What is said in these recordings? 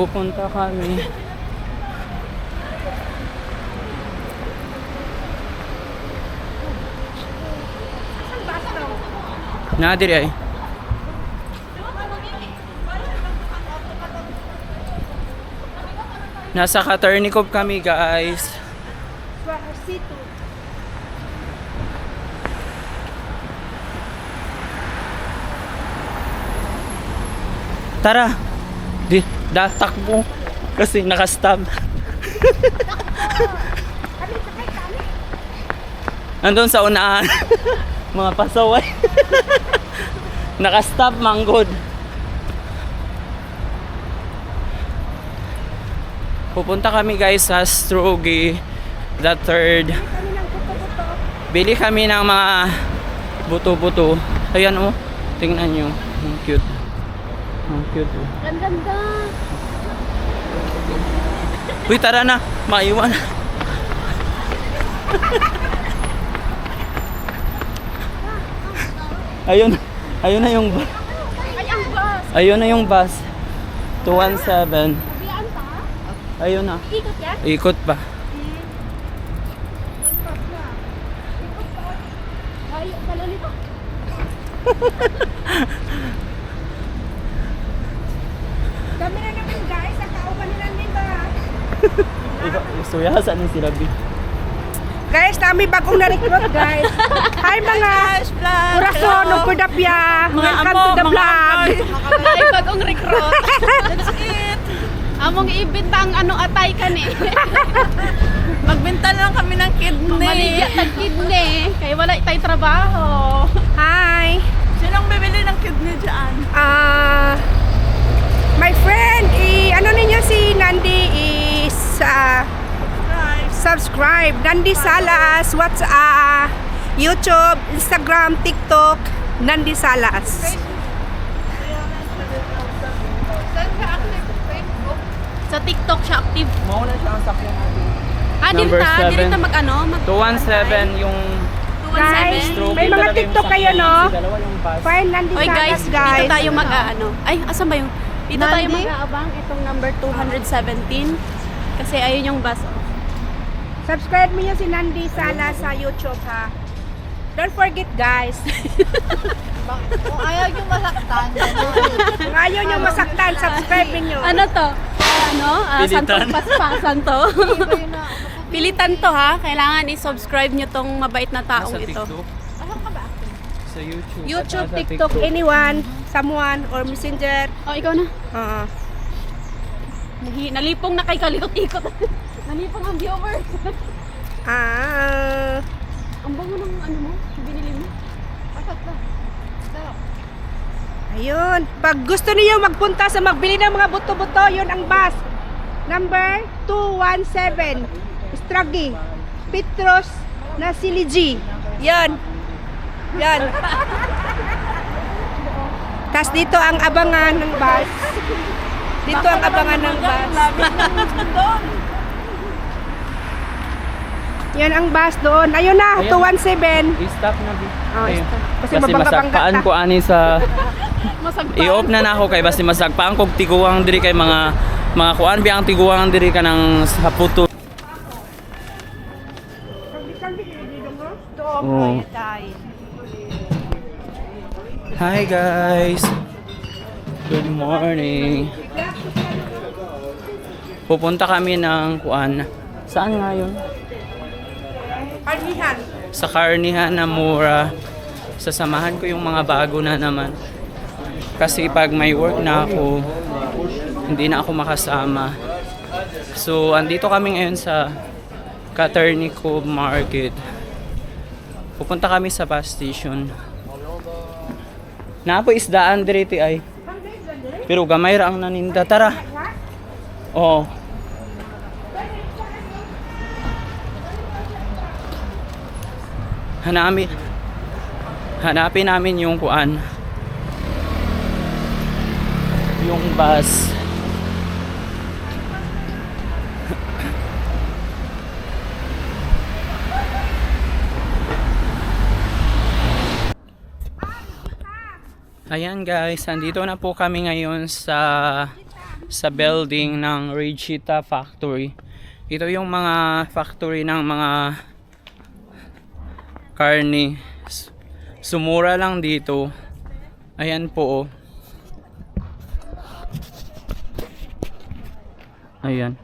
Pupunta kami. Na diri ay. Nasa Katernikov kami guys. Tara. Di, da, takbo. Kasi nakastab. Nandun sa unahan. Mga pasaway. nakastab manggod. Pupunta kami guys sa Strogi the third. Bili kami ng mga buto-buto. Ayan oh. Tingnan nyo. Ang cute. Ang cute oh. Ang ganda. Uy, tara na. Maiwan. ayun. Ayun na yung bus. Ay, ang bus. Ayun na yung bus. 217. Biyaan pa? Ayun na. Ikot yan? Ikot pa. Ay, pala nito. Kami na naman guys, ang kauban nila nito ha. Ikaw, suyasan ni sila B. Guys, nami bagong na-recruit guys. Hi mga Corazon of Cordapia. Welcome to the vlog. Ay, bagong recruit. That's it. Among ibenta ang ano atay ka ni. Magbenta lang kami ng kidney. Maligya ng kidney. Kaya wala tayo trabaho. Hi. Sinong bibili ng kidney dyan? Ah, my friend, i ano ninyo si Nandi is Guys. subscribe. Nandi Salas, what's ah YouTube, Instagram, TikTok, Nandi Salas. Sa TikTok siya active. Mauna siya ang sakyan natin. Ah, Number dito ta, seven. ta mag ano, mag 217 yung Guys, stroke. May mga TikTok kayo, no? Si dalawa yung bus. Fine, Nandi Oy Salas guys, guys. dito tayo mag ano. Ay, asan ba yung? Dito tayo Nandi? mag-aabang itong number 217. Kasi ayun yung bus. Subscribe mo niyo si Nandi Salas sa YouTube ha. Don't forget guys. Kung ayaw yung masaktan. Kung ayaw niyo masaktan, subscribe niyo. ano to? Ano? Ah, Pilitan. santong paspasan to. Pilitan to ha. Kailangan i-subscribe nyo tong mabait na taong Nasa ito. TikTok. Sa YouTube. YouTube, at nasa TikTok, anyone, someone, or messenger. Oh, ikaw na. Oo. Nahi- Nalipong na kay kalikot-ikot. Nalipong ang viewers. Ah, ang bango ng ano mo, binili mo. Apat ba? ayun. Pag gusto niyo magpunta sa magbili ng mga buto-buto, yun ang bus. Number 217. Stragi. Petros na Siligi. Yan. Tapos dito ang abangan ng bus. Dito ang abangan ng bus. Yan ang bus doon. Ayun na, Ayan. 217. I-stop na B. Oh, Ayun. stop. Kasi Basi mabangga-bangga masagpaan ta. ko ani sa i-off na na ako kay basi masagpaan ko tiguang diri kay mga mga kuan biyang tiguang diri ka ng sa puto. Oh. Hi guys. Good morning. Pupunta kami ng kuan. Saan nga yun? Karnihan. Sa karnihan na mura. Sasamahan ko yung mga bago na naman. Kasi pag may work na ako, hindi na ako makasama. So, andito kami ngayon sa Caternico Market. Pupunta kami sa bus station. Napo isdaan diriti ay. Pero gamay ra ang naninda. Tara. Oo. Hanapin hanapin namin yung kuan yung bus Ayan guys, andito na po kami ngayon sa sa building ng Regita Factory. Ito yung mga factory ng mga karne. S- Sumura lang dito. Ayan po oh. Ayan.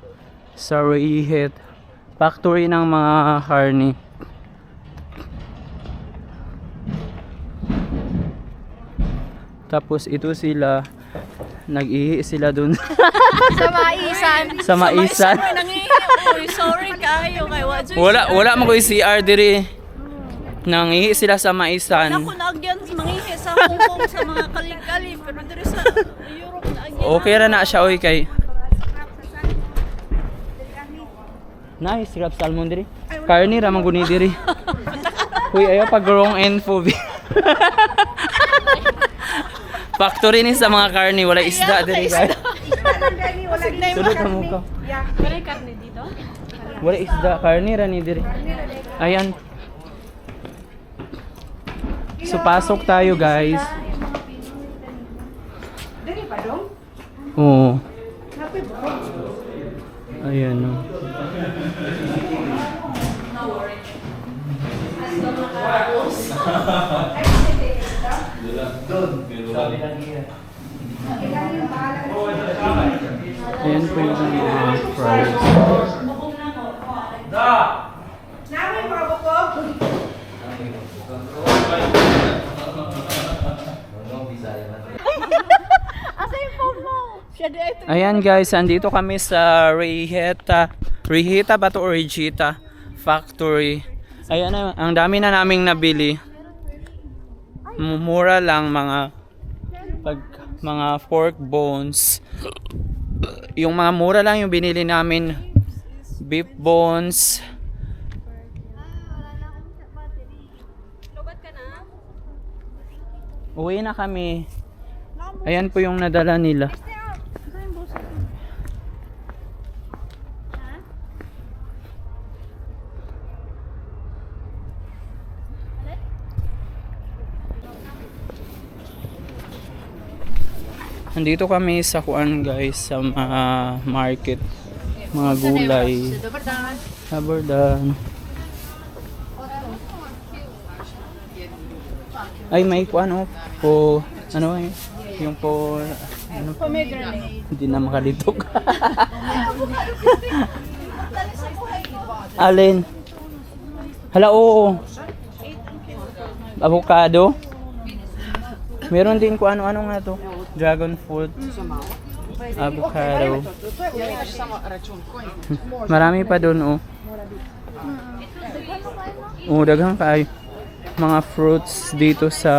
Sa Rehit. Factory ng mga karne. Tapos ito sila nag-ihi sila dun Sa maisan. sa maisan. Sorry kayo kay. Wala wala mo ko CR diri. Nangihi sila sa maisan. Ako nagyan mangihi sa Hong Kong sa mga kalikali pero diri sa Europe na agyan. Okay ra na siya oy kay. Nice, scrap salmon diri. Karni ra man guni diri. Uy, ayo pag wrong info. Factory ni sa mga karni, wala isda diri guys. Sulod mo ko. Kare karne dito? Wala isda, karni ra ni diri. Ayan. So pasok tayo guys. Dali pa dong? Oo. Ayan oh. Ayan po yung mga fries. Namin mga ito. Ayan guys, andito kami sa Reheta. Reheta ba to or Regita Factory. Ayan na, ang dami na naming nabili. Mura lang mga pag mga pork bones. Yung mga mura lang yung binili namin. Beef bones. Uwi na kami. Ayan po yung nadala nila. Nandito kami sa kuan guys sa mga market mga gulay. Haberdan. Ay may kuan oh po ano eh yung po ano Pomegranate. hindi na makalitok. Alin? Hala, oo. Avocado. Meron din ko ano-ano nga to. Dragon fruit. Avocado. Marami pa doon, oh. Oh, daghang kayo. Mga fruits dito sa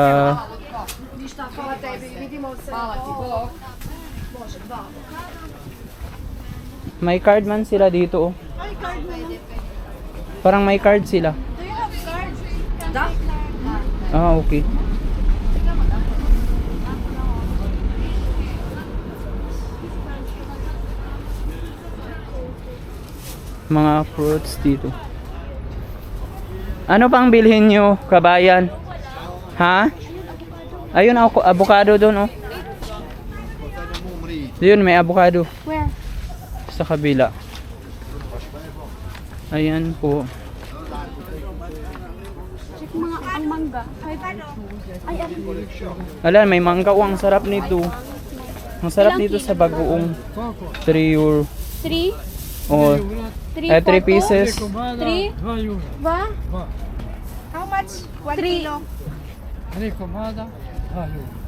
May card man sila dito, oh. Parang may card sila. Ah, okay. Mga fruits dito. Ano pang bilhin nyo, kabayan? Ha? Ayun, ako, avocado doon, oh. Yun, may avocado. Where? Sa kabila. Ayan po. Check mga ang mangga. Ay, ay, Ala, may mangga. Oh, ang sarap nito. Ang sarap nito sa bagoong 3 euro. Three? Oh, Three, eh, 3 photo? pieces. Three? Ba? How much? One Three. kilo.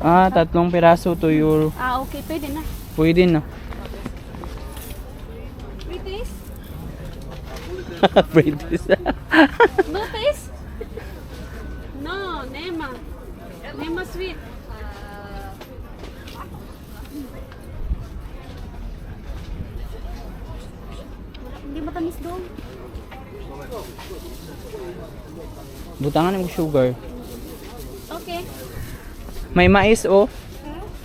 Ah, tatlong piraso 2 euro. Ah, okay. Pwede na. Pwede na. Three piece? Pwede No piece? No, Nema. Nema sweet. Matamis doon. Butangan mo sugar. Okay. May mais, oh.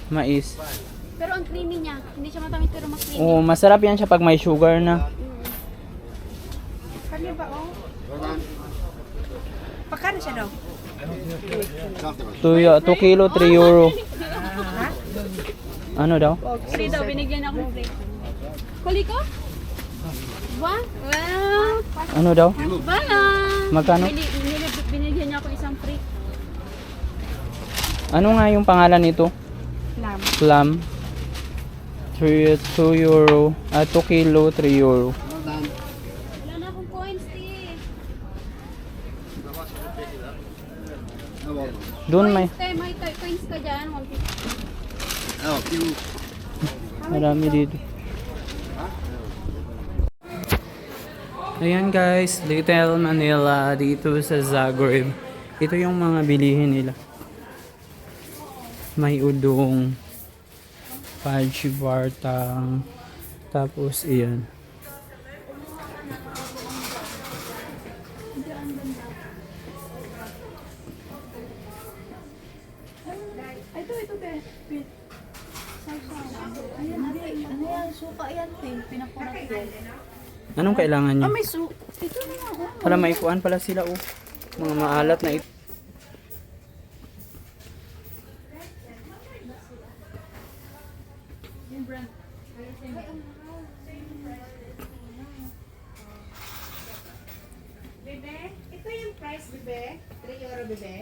Mais. Pero ang creamy niya. Hindi siya matamis pero mas creamy. Oh, masarap yan siya pag may sugar na. Kanya ba, oh? Pakano siya daw? 2 2 kilo, 3 euro. Ano daw? Free daw, binigyan ako ng free. Kuli ko? Ba? Well, Ano daw? bala. Magkano? Bini, binili, binigyan niya ako isang free. Ano nga yung pangalan nito? Lam. Plum. 3, 2 euro. Ah, 2 kilo, 3 euro. Wala na akong coins, ti. Doon may. Coins, te. May to- coins ka dyan. 150. Marami dito. Ayan guys, Little Manila dito sa Zagreb. Ito yung mga bilihin nila. May udong, fudge bartang, tapos iyan. Ito, ito, te. Ayan. Ano yan? Suka yan, te. Pinakurat ko. Anong kailangan nyo? Ah, may su... Ito na ako. Pala may kuan pala sila oh. Mga maalat na ito. Bebe, ito yung price, bebe. 3 euro, bebe.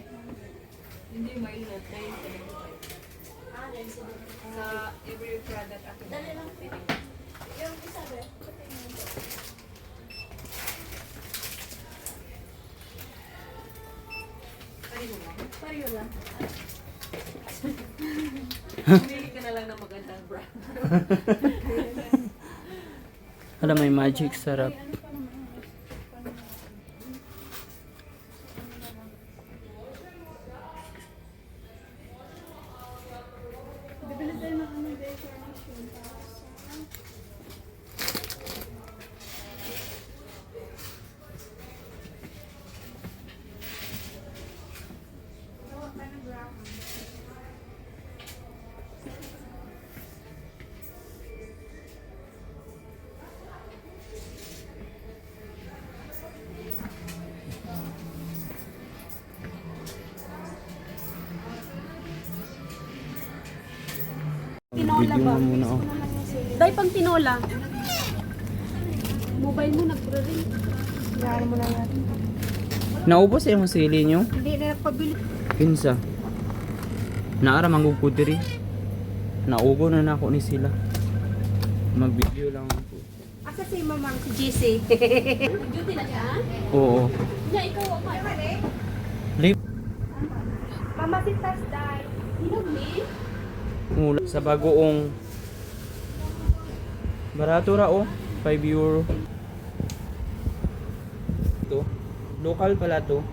Alam may magic sarap. Video mo muna oh. Dahil pang tinola. Mobile mo nagre-ring. Yan mo na yan. Naubos yung sili nyo? Hindi na nagpabili. Kinsa? Naara manggugod diri. Naugo na na ako ni sila. Mag-video lang ako. Asa si mamang si JC? Duty na siya? Oo. Yeah, ikaw ako. Lip. Mama si Tasday. Hinog ni? Mula sa bagoong Barato ra oh. 5 euro. Ito. Local pala to.